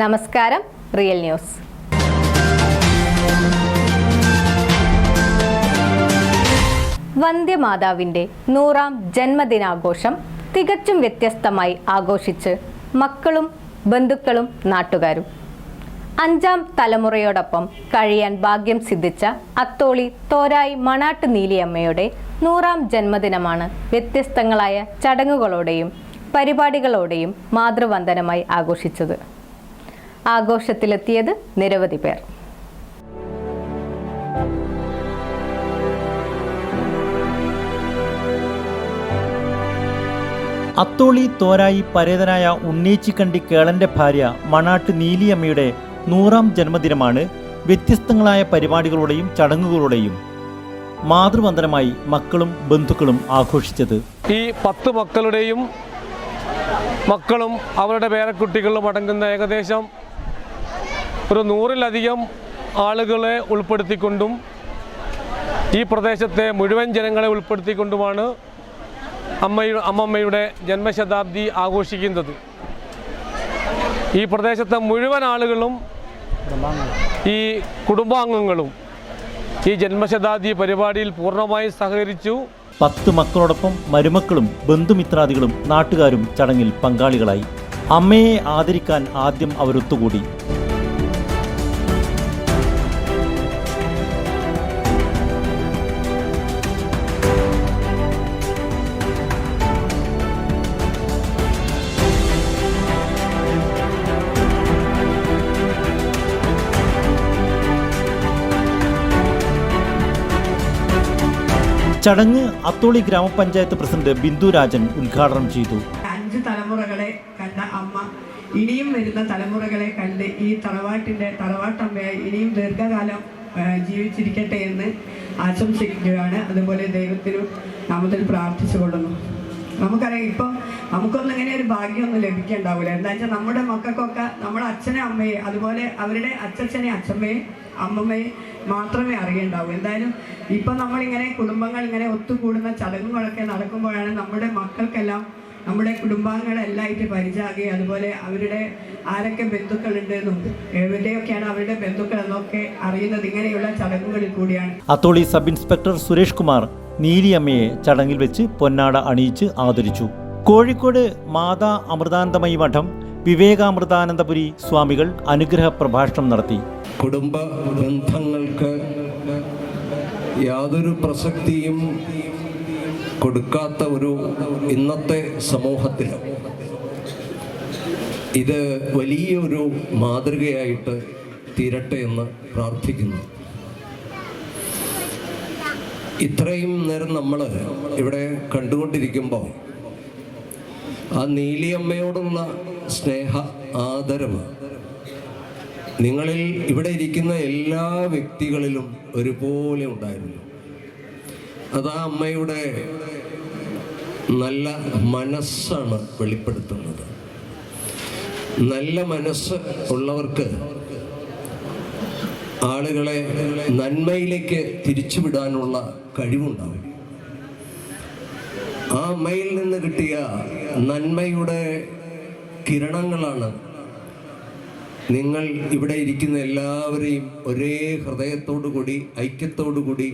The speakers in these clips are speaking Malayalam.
നമസ്കാരം റിയൽ ന്യൂസ്. വന്ധ്യമാതാവിന്റെ നൂറാം ജന്മദിനാഘോഷം തികച്ചും വ്യത്യസ്തമായി ആഘോഷിച്ച് മക്കളും ബന്ധുക്കളും നാട്ടുകാരും. അഞ്ചാം തലമുറയോടൊപ്പം കഴിയാൻ ഭാഗ്യം സിദ്ധിച്ച അത്തോളി തോരായി മണാട്ട് നീലിയമ്മയുടെ നൂറാം ജന്മദിനമാണ് വ്യത്യസ്തങ്ങളായ ചടങ്ങുകളോടെയും പരിപാടികളോടെയും മാതൃവന്ദനമായി ആഘോഷിച്ചത്. ആഘോഷത്തിലെത്തിയത് നിരവധി പേർ. അത്തോളി തോരായി പരേതനായ ഉണ്ണീച്ചിക്കണ്ടി കേളന്റെ ഭാര്യ മണാട്ട് നീലിയമ്മയുടെ നൂറാം ജന്മദിനമാണ് വ്യത്യസ്തങ്ങളായ പരിപാടികളുടെയും ചടങ്ങുകളുടെയും മാതൃവന്ദനമായി മക്കളും ബന്ധുക്കളും ആഘോഷിച്ചത്. ഈ പത്ത് മക്കളുടെയും മക്കളും അവരുടെ പേരക്കുട്ടികളും അടങ്ങുന്ന ഏകദേശം ഒരു നൂറിലധികം ആളുകളെ ഉൾപ്പെടുത്തിക്കൊണ്ടും ഈ പ്രദേശത്തെ മുഴുവൻ ജനങ്ങളെ ഉൾപ്പെടുത്തിക്കൊണ്ടുമാണ് അമ്മയുടെ അമ്മമ്മയുടെ ജന്മശതാബ്ദി ആഘോഷിക്കുന്നത്. ഈ പ്രദേശത്തെ മുഴുവൻ ആളുകളും ഈ കുടുംബാംഗങ്ങളും ഈ ജന്മശതാബ്ദി പരിപാടിയിൽ പൂർണമായും സഹകരിച്ചു. പത്ത് മക്കളോടൊപ്പം മരുമക്കളും ബന്ധുമിത്രാദികളും നാട്ടുകാരും ചടങ്ങിൽ പങ്കാളികളായി. അമ്മയെ ആദരിക്കാൻ ആദ്യം അവരൊത്തുകൂടി. ചടങ്ങ് അത്തോളി ഗ്രാമപഞ്ചായത്ത് പ്രസിഡന്റ് ബിന്ദു രാജൻ ഉദ്ഘാടനം ചെയ്തു. അഞ്ച് തലമുറകളെ കണ്ട അമ്മ ഇനിയും വരുന്ന തലമുറകളെ കണ്ട് ഈ തറവാട്ടിന്റെ തറവാട്ടമ്മയായി ഇനിയും ദീർഘകാലം ജീവിച്ചിരിക്കട്ടെ എന്ന് ആശംസിക്കുകയാണ്. അതുപോലെ ദൈവത്തിനും നാമത്തിൽ പ്രാർത്ഥിച്ചു കൊള്ളുന്നു നമുക്കറിയാം ഇപ്പം നമുക്കൊന്നും ഇങ്ങനെ ഒരു ഭാഗ്യമൊന്നും ലഭിക്കണ്ടാവില്ല എന്താ വെച്ചാൽ നമ്മുടെ മക്കൾക്കൊക്കെ നമ്മുടെ അച്ഛനെ അമ്മയെ അതുപോലെ അവരുടെ അച്ഛനെ അച്ഛമ്മയെ അമ്മമ്മയെ മാത്രമേ അറിയണ്ടാവൂ. എന്തായാലും ഇപ്പം നമ്മളിങ്ങനെ കുടുംബങ്ങൾ ഇങ്ങനെ ഒത്തുകൂടുന്ന ചടങ്ങുകളൊക്കെ നടക്കുമ്പോഴാണ് നമ്മുടെ മക്കൾക്കെല്ലാം നമ്മുടെ കുടുംബാംഗങ്ങളെല്ലായിട്ട് പരിചയമാകുകയും അതുപോലെ അവരുടെ ആരൊക്കെ ബന്ധുക്കളുണ്ട് എന്നും എവിടെയൊക്കെയാണ് അവരുടെ ബന്ധുക്കൾ എന്നൊക്കെ അറിയുന്നത് ഇങ്ങനെയുള്ള ചടങ്ങുകളിൽ കൂടിയാണ്. അത്തോളി സബ് ഇൻസ്പെക്ടർ സുരേഷ് കുമാർ നീലിയമ്മയെ ചടങ്ങിൽ വെച്ച് പൊന്നാട അണിയിച്ച് ആദരിച്ചു. കോഴിക്കോട് മാതാ അമൃതാനന്ദമയി മഠം വിവേകാമൃതാനന്ദപുരി സ്വാമികൾ അനുഗ്രഹ പ്രഭാഷണം നടത്തി. കുടുംബ ബന്ധങ്ങൾക്ക് യാതൊരു പ്രസക്തിയും കൊടുക്കാത്ത ഒരു ഇന്നത്തെ സമൂഹത്തിൽ ഇത് വലിയൊരു മാതൃകയായിട്ട് തീരട്ടെ എന്ന് പ്രാർത്ഥിക്കുന്നു. ഇത്രയും നേരം നമ്മൾ ഇവിടെ കണ്ടുകൊണ്ടിരിക്കുമ്പോൾ ആ നീലിയമ്മയോടുള്ള സ്നേഹ ആദരവ് നിങ്ങളിൽ ഇവിടെ ഇരിക്കുന്ന എല്ലാ വ്യക്തികളിലും ഒരുപോലെ ഉണ്ടായിരുന്നു. അത് ആ അമ്മയുടെ നല്ല മനസ്സാണ് വെളിപ്പെടുത്തുന്നത്. നല്ല മനസ്സ് ഉള്ളവർക്ക് ആളുകളെ നന്മയിലേക്ക് തിരിച്ചുവിടാനുള്ള കഴിവുണ്ടാവും ആ അമ്മയിൽ നിന്ന് കിട്ടിയ നന്മയുടെ കിരണങ്ങളാണ് നിങ്ങൾ ഇവിടെ ഇരിക്കുന്ന എല്ലാവരെയും ഒരേ ഹൃദയത്തോടു കൂടി ഐക്യത്തോടു കൂടി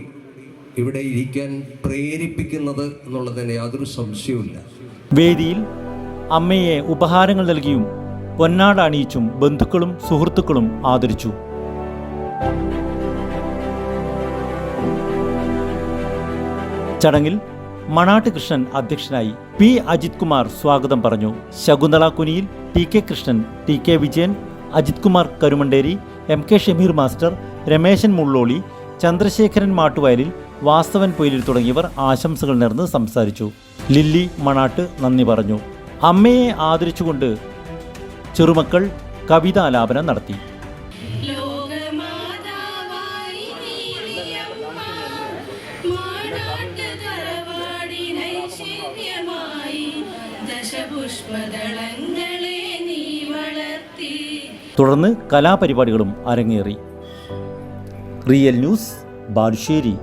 ഇവിടെ ഇരിക്കാൻ പ്രേരിപ്പിക്കുന്നത് എന്നുള്ളതിന് യാതൊരു സംശയവുമില്ല. വേദിയിൽ അമ്മയെ ഉപഹാരങ്ങൾ നൽകിയും പൊന്നാട അണിയിച്ചും ബന്ധുക്കളും സുഹൃത്തുക്കളും ആദരിച്ചു. ചടങ്ങിൽ മണാട്ട് കൃഷ്ണൻ അധ്യക്ഷനായി പി അജിത് കുമാർ സ്വാഗതം പറഞ്ഞു. Shakuntala Kuniyil T K Krishnan T K Vijayan Ajith Kumar Karumanderi M K Shameer master Rameshan Mulloli Chandrasekharan Mattuvayalil Vasthavan Poyilil തുടങ്ങിയവർ ആശംസകൾ നേർന്ന് സംസാരിച്ചു. ലില്ലി മണാട്ട് നന്ദി പറഞ്ഞു. അമ്മയെ ആദരിച്ചുകൊണ്ട് ചെറുമക്കൾ കവിതാലാപനം നടത്തി. ദശപുഷ്പദളങ്ങളെ നീ വളർത്തി. തുടർന്ന് കലാപരിപാടികളും അരങ്ങേറി. Real news Balussery.